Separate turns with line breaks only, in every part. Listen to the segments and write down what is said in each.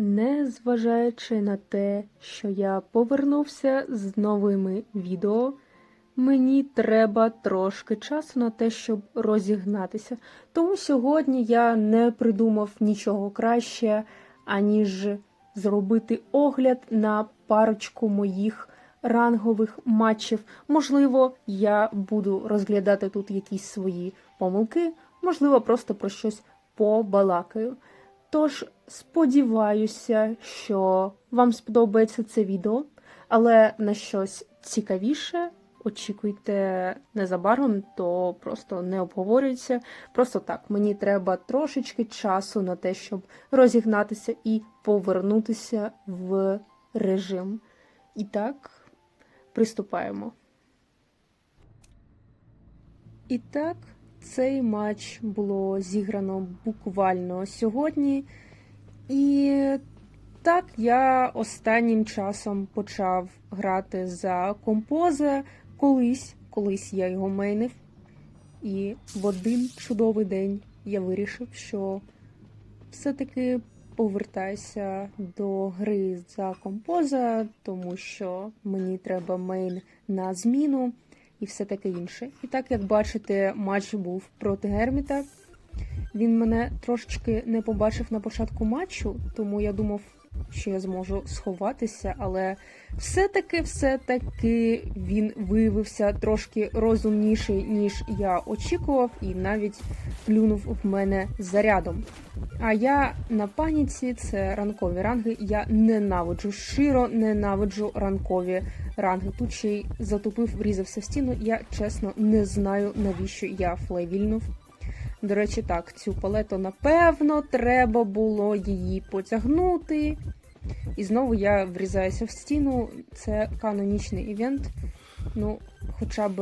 Незважаючи на те, що я повернувся з новими відео, мені треба трошки часу на те, щоб розігнатися. Тому сьогодні я не придумав нічого краще, аніж зробити огляд на парочку моїх рангових матчів. Можливо, я буду розглядати тут якісь свої помилки, можливо, просто про щось побалакаю. Тож сподіваюся, що вам сподобається це відео, але на щось цікавіше очікуйте незабаром, то просто не обговорюється. Просто так, мені треба трошечки часу на те, щоб розігнатися і повернутися в режим. І так, приступаємо. І так, цей матч було зіграно буквально сьогодні. І так я останнім часом почав грати за композа. Колись, колись я його мейнив. І в один чудовий день я вирішив, що все-таки повертаюся до гри за композа, тому що мені треба мейн на зміну і все таке інше. І так, як бачите, матч був проти Герміта. Він мене трошечки не побачив на початку матчу, тому я думав, що я зможу сховатися, але все-таки, все-таки він виявився трошки розумніший, ніж я очікував, і навіть плюнув в мене зарядом. А я на паніці це ранкові ранги. Я ненавиджу, щиро ненавиджу ранкові ранги. Тут ще й затупив, врізався в стіну. Я чесно не знаю, навіщо я флейвільнув. До речі, так, цю палету, напевно, треба було її потягнути. І знову я врізаюся в стіну. Це канонічний івент. Ну, хоча б.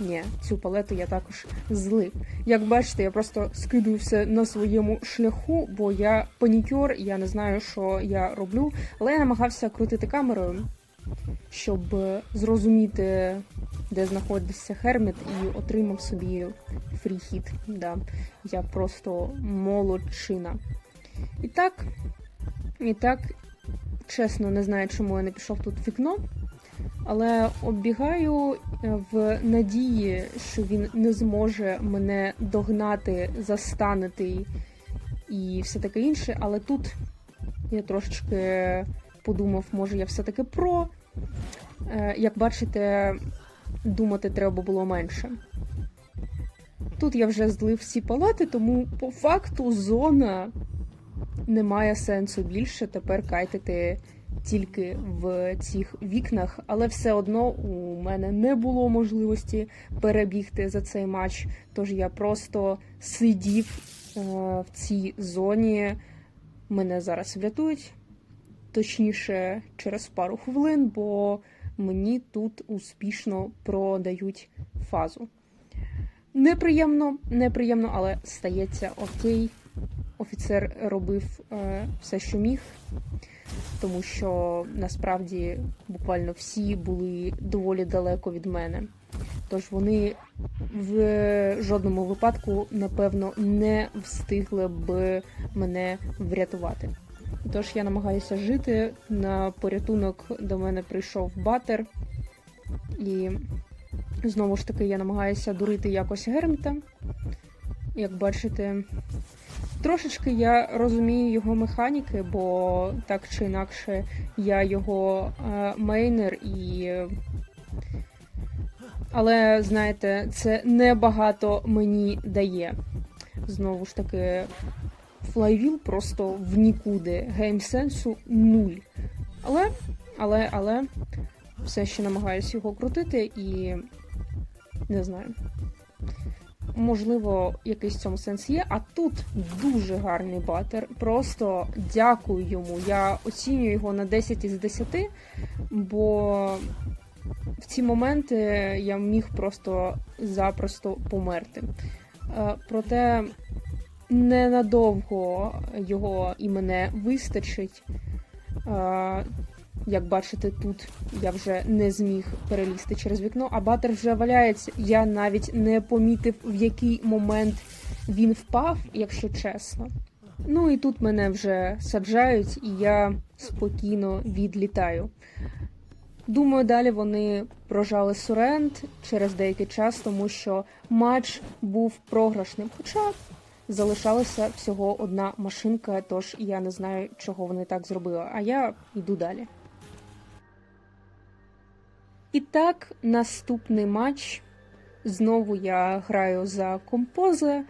Ні, цю палету я також злив. Як бачите, я просто скидую все на своєму шляху, бо я панікер, я не знаю, що я роблю. Але я намагався крутити камерою, щоб зрозуміти, де знаходиться Херміт, і отримав собі фріхіт. Да. Я просто молодчина. І так, і так, чесно, не знаю, чому я не пішов тут вікно. Але оббігаю в надії, що він не зможе мене догнати, застанити і все таке інше. Але тут я трошечки подумав, може я все-таки про. Е, Як бачите, думати треба було менше. Тут я вже злив всі палати, тому по факту зона не має сенсу більше тепер кайтити тільки в цих вікнах, але все одно у мене не було можливості перебігти за цей матч. Тож я просто сидів е, в цій зоні. Мене зараз врятують, точніше, через пару хвилин, бо мені тут успішно продають фазу. Неприємно, неприємно, але стається окей. Офіцер робив е, все, що міг, тому що насправді буквально всі були доволі далеко від мене. Тож вони в жодному випадку, напевно, не встигли б мене врятувати. Тож я намагаюся жити. На порятунок до мене прийшов батер, і знову ж таки я намагаюся дурити якось Герміта. Як бачите, трошечки я розумію його механіки, бо так чи інакше я його е, мейнер і. Але, знаєте, це небагато мені дає. Знову ж таки, флайвіл просто в нікуди. Геймсенсу нуль. Але, але, але, все ще намагаюся його крутити і не знаю. Можливо, якийсь в цьому сенс є. А тут дуже гарний батер. Просто дякую йому. Я оцінюю його на 10 із 10, бо в ці моменти я міг просто запросто померти. Е, Проте ненадовго його і мене вистачить. Як бачите, тут я вже не зміг перелізти через вікно, а батер вже валяється. Я навіть не помітив, в який момент він впав, якщо чесно. Ну і тут мене вже саджають, і я спокійно відлітаю. Думаю, далі вони прожали Сурент через деякий час, тому що матч був програшним. Хоча залишалася всього одна машинка, тож я не знаю, чого вони так зробили. А я йду далі. І так, наступний матч. Знову я граю за композе,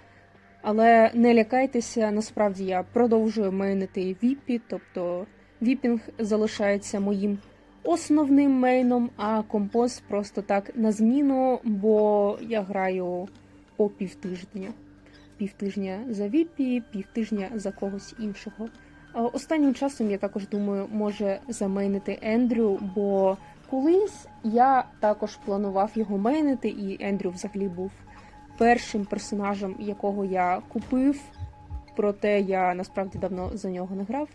але не лякайтеся, насправді я продовжую мейнити віпі, тобто віпінг залишається моїм основним мейном, а композ просто так на зміну, бо я граю по півтижня. Півтижня за віпі, півтижня за когось іншого. Останнім часом я також думаю, може замейнити Ендрю, бо колись я також планував його мейнити, і Ендрю взагалі був першим персонажем, якого я купив. Проте я насправді давно за нього не грав.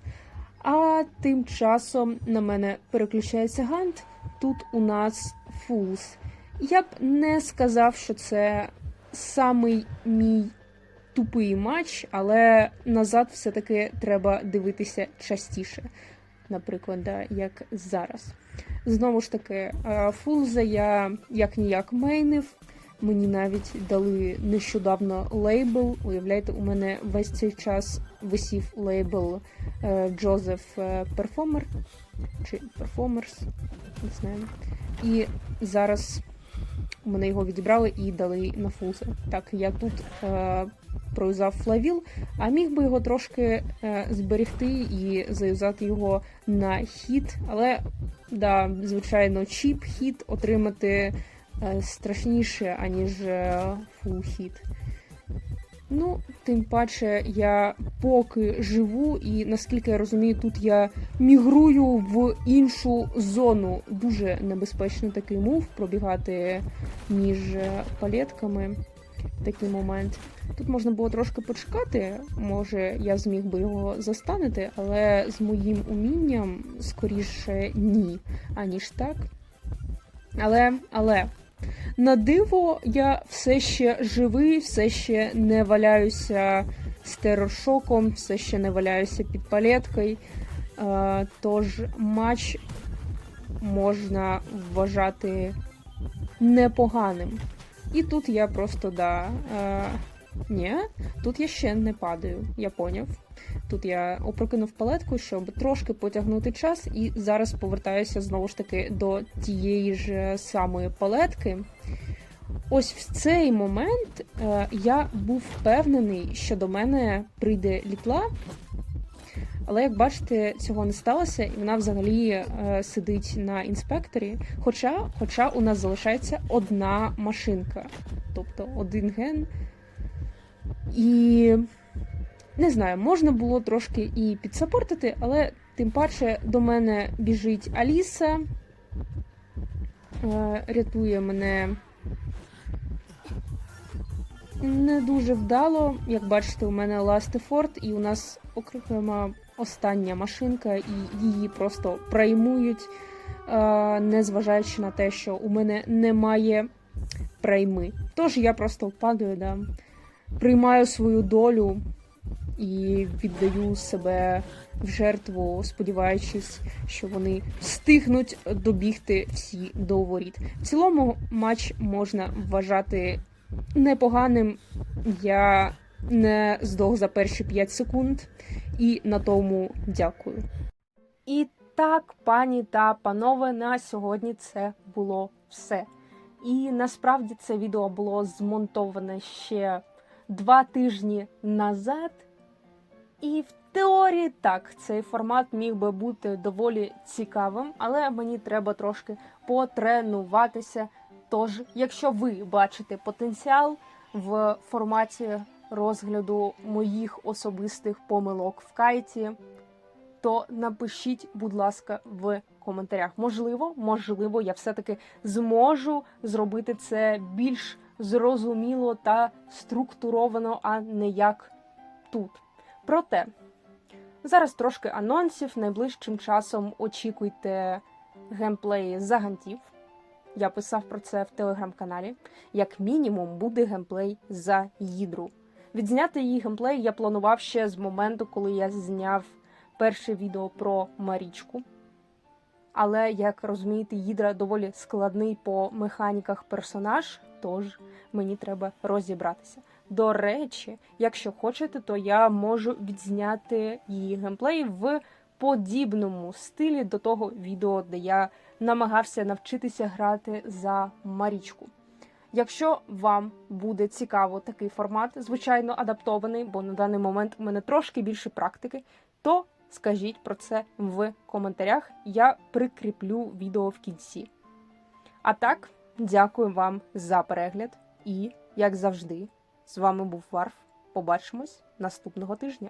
А тим часом на мене переключається Гант. Тут у нас Фулс. Я б не сказав, що це самий мій тупий матч, але назад все-таки треба дивитися частіше. Наприклад, да, як зараз. Знову ж таки, е, Фулза я як ніяк мейнив. Мені навіть дали нещодавно лейбл. Уявляєте, у мене весь цей час висів лейбл е, Джозеф е, Перформер чи Перформерс, не знаю. І зараз мене його відібрали і дали на фулза. Так, я тут проюзав флавіл, а міг би його трошки е, зберегти і заюзати його на хід, але да, звичайно, чіп хід отримати е, страшніше, аніж фул хід. Ну, тим паче, я поки живу, і наскільки я розумію, тут я мігрую в іншу зону. Дуже небезпечний такий мув пробігати між е, палетками. Такий момент. Тут можна було трошки почекати, може я зміг би його застанити, але з моїм умінням скоріше ні, аніж так. Але, але на диво, я все ще живий, все ще не валяюся з тероршоком, все ще не валяюся під палеткою. Е, Тож матч можна вважати непоганим. І тут я просто да. Е, ні, тут я ще не падаю, я поняв. Тут я опрокинув палетку, щоб трошки потягнути час, і зараз повертаюся знову ж таки до тієї ж самої палетки. Ось в цей момент е, я був впевнений, що до мене прийде літла. Але як бачите, цього не сталося, і вона взагалі е, сидить на інспекторі. Хоча, хоча у нас залишається одна машинка, тобто один ген. І не знаю, можна було трошки і підсапортити, але тим паче до мене біжить Аліса, е, рятує мене не дуже вдало. Як бачите, у мене Ластефорд, і у нас окрема остання машинка, і її просто праймують, е, незважаючи на те, що у мене немає прайми. Тож я просто падаю, да, приймаю свою долю і віддаю себе в жертву, сподіваючись, що вони встигнуть добігти всі до воріт. В цілому матч можна вважати непоганим. Я не здох за перші 5 секунд, і на тому дякую. І так, пані та панове, на сьогодні це було все. І насправді це відео було змонтоване ще два тижні назад. І в теорії так, цей формат міг би бути доволі цікавим, але мені треба трошки потренуватися. Тож, якщо ви бачите потенціал в форматі розгляду моїх особистих помилок в кайті, то напишіть, будь ласка, в коментарях. Можливо, можливо, я все-таки зможу зробити це більш зрозуміло та структуровано, а не як тут. Проте зараз трошки анонсів. Найближчим часом очікуйте геймплеї загантів. Я писав про це в телеграм-каналі. Як мінімум, буде геймплей за їдру. Відзняти її геймплей я планував ще з моменту, коли я зняв перше відео про Марічку. Але, як розумієте, Їдра доволі складний по механіках персонаж, тож мені треба розібратися. До речі, якщо хочете, то я можу відзняти її геймплей в подібному стилі до того відео, де я намагався навчитися грати за Марічку. Якщо вам буде цікаво такий формат, звичайно, адаптований, бо на даний момент у мене трошки більше практики, то скажіть про це в коментарях. Я прикріплю відео в кінці. А так, дякую вам за перегляд і, як завжди, з вами був Варф. Побачимось наступного тижня.